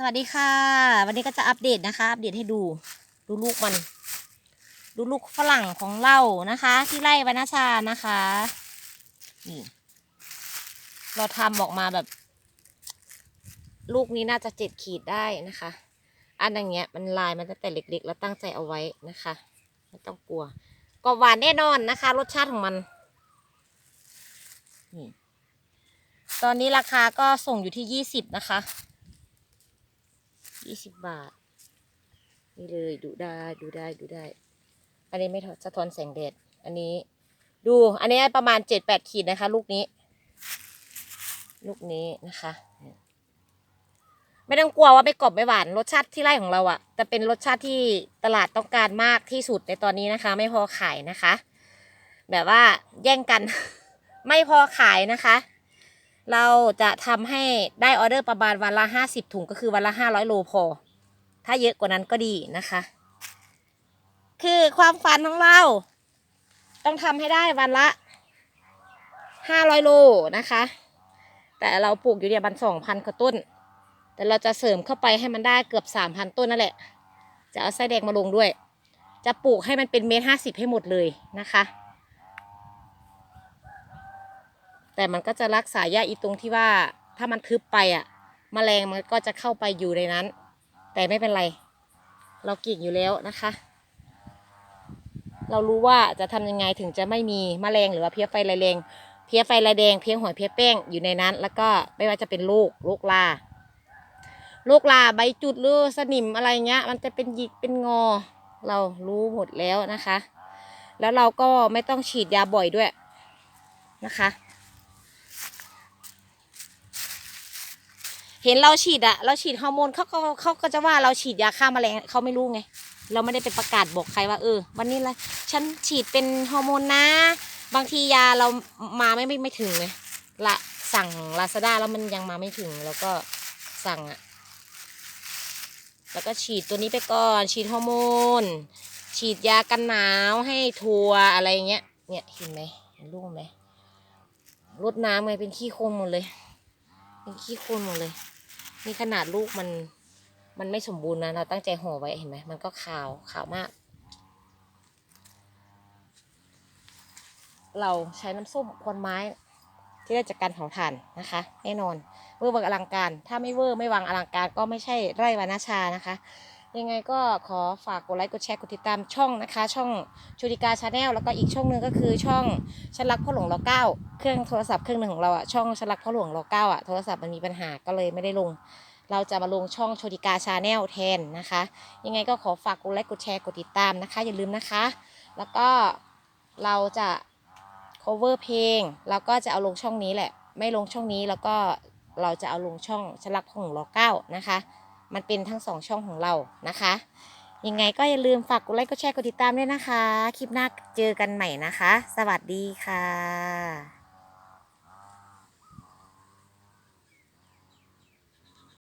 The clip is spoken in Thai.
สวัสดีค่ะ วันนี้ก็จะอัปเดตนะคะ อัปเดตให้ดู ดูลูกมัน ดูลูกฝรั่งของเรานะคะ ที่ไร่วานาชานะคะนี่เราทำออกมาแบบ ลูกนี้น่าจะเจ็ดขีดได้นะคะ อันอย่างเงี้ยมันลายมันตั้งแต่เล็กๆ แล้วตั้งใจเอาไว้นะคะ ไม่ต้องกลัวกรอบหวานแน่นอนนะคะ รสชาติของมันนี่ตอนนี้ราคาก็ส่งอยู่ที่ยี่สิบนะคะ ยี่สิบบาท นี่เลยดูได้ดูได้ดูได้ อันนี้ไม่สะท้อนแสงแดด อันนี้ ดู อันนี้ประมาณเจ็ดแปดขีดนะคะ ลูกนี้ ลูกนี้นะคะ ไม่ต้องกลัวว่าไม่กรอบไม่หวาน รสชาติที่ไร่ของเราอะ่ะแต่เป็นรสชาติที่ตลาดต้องการมากที่สุดในตอนนี้นะคะ ไม่พอขายนะคะ แบบว่าแย่งกัน ไม่พอขายนะคะ เราจะทำให้ได้ออเดอร์ประมาณวันละห้าสิบถุงก็คือวันละห้าร้อยโลพอ ถ้าเยอะกว่านั้นก็ดีนะคะ คือความฝันของเรา ต้องทำให้ได้วันละห้าร้อยโลนะคะ แต่เราปลูกอยู่เนี่ยมันสองพันกว่าต้น แต่เราจะเสริมเข้าไปให้มันได้เกือบสามพันต้นนั่นแหละ จะเอาไส้แดงมาลงด้วย จะปลูกให้มันเป็นเมตรห้าสิบให้หมดเลยนะคะ แต่มันก็จะรักษายากอีตรงที่ว่าถ้ามันทึบไปอะมแมลงมันก็จะเข้าไปอยู่ในนั้น แต่ไม่เป็นไร เรากิ่งอยู่แล้วนะคะ เรารู้ว่าจะทำยังไงถึงจะไม่มีมแมลงหรือว่าเพี้ยไฟลายแรงเพี้ยไฟลายแดงเพี้ยหอยเพี้ยแป้งอยู่ในนั้น แล้วก็ไม่ว่าจะเป็นลูกลูกลาลูกลาใบจุดหรือสนิมอะไรเงี้ย มันจะเป็นหยิกเป็นงอ เรารู้หมดแล้วนะคะ แล้วเราก็ไม่ต้องฉีดยาบ่อยด้วยนะคะ ห็นเราฉีดอะเราฉีดฮอร์โมนเขาก็เขาก็จะว่าเราฉีดยาฆ่าแมลงเขาไม่รู้ไง เราไม่ได้ไปประกาศบอกใครว่าเออ วันนี้ละฉันฉีดเป็นฮอร์โมนนะ บางทียาเรามาไม่ไม่ไม่ถึงเลยละสั่งลาซาด้าแล้วมันยังมาไม่ถึงแล้วก็สั่งอะแล้วก็ฉีดตัวนี้ไปก่อน ฉีดฮอร์โมน ฉีดยากันหนาวให้ทัวอะไรเงี้ยเนี่ยเห็นไหมเห็นลูกไหมรดน้ำไงเป็นขี้โคลนหมดเลย เป็นขี้โคลนหมดเลย นี่ขนาดลูกมันมันไม่สมบูรณ์นะ เราตั้งใจห่อไว้เห็นไหมมันก็ขาวขาวมาก เราใช้น้ำส้มควันไม้ที่ได้จากการเผาถ่านนะคะ แน่นอนเวอร์วังอลังการ ถ้าไม่เวอร์ไม่วังอลังการก็ไม่ใช่ไร่วานาชานะคะ ยังไงก็ขอฝากกดไลค์กดแชร์กดติดตามช่องนะคะ ช่องชูดิกาชาแนลแล้วก็อีกช่องหนึ่งก็คือช่องฉันรักพ่อหลวงรอเก้าเครื่องโทรศัพท์เครื่องหนึ่งของเราอะช่องฉันรักพ่อหลวงรอเก้าอะโทรศัพท์มันมีปัญหาก็เลยไม่ได้ลง เราจะมาลงช่องโชติกาชาแนลแทนนะคะ ยังไงก็ขอฝากกดไลค์กดแชร์กดติดตามนะคะ อย่าลืมนะคะ แล้วก็เราจะ cover เพลงแล้วก็จะเอาลงช่องนี้แหละ ไม่ลงช่องนี้แล้วก็เราจะเอาลงช่องฉลักของรอเก้านะคะ มันเป็นทั้งสองช่องของเรานะคะ ยังไงก็อย่าลืมฝากกดไลค์กดแชร์กดติดตามด้วยนะคะ คลิปหน้าเจอกันใหม่นะคะ สวัสดีค่ะ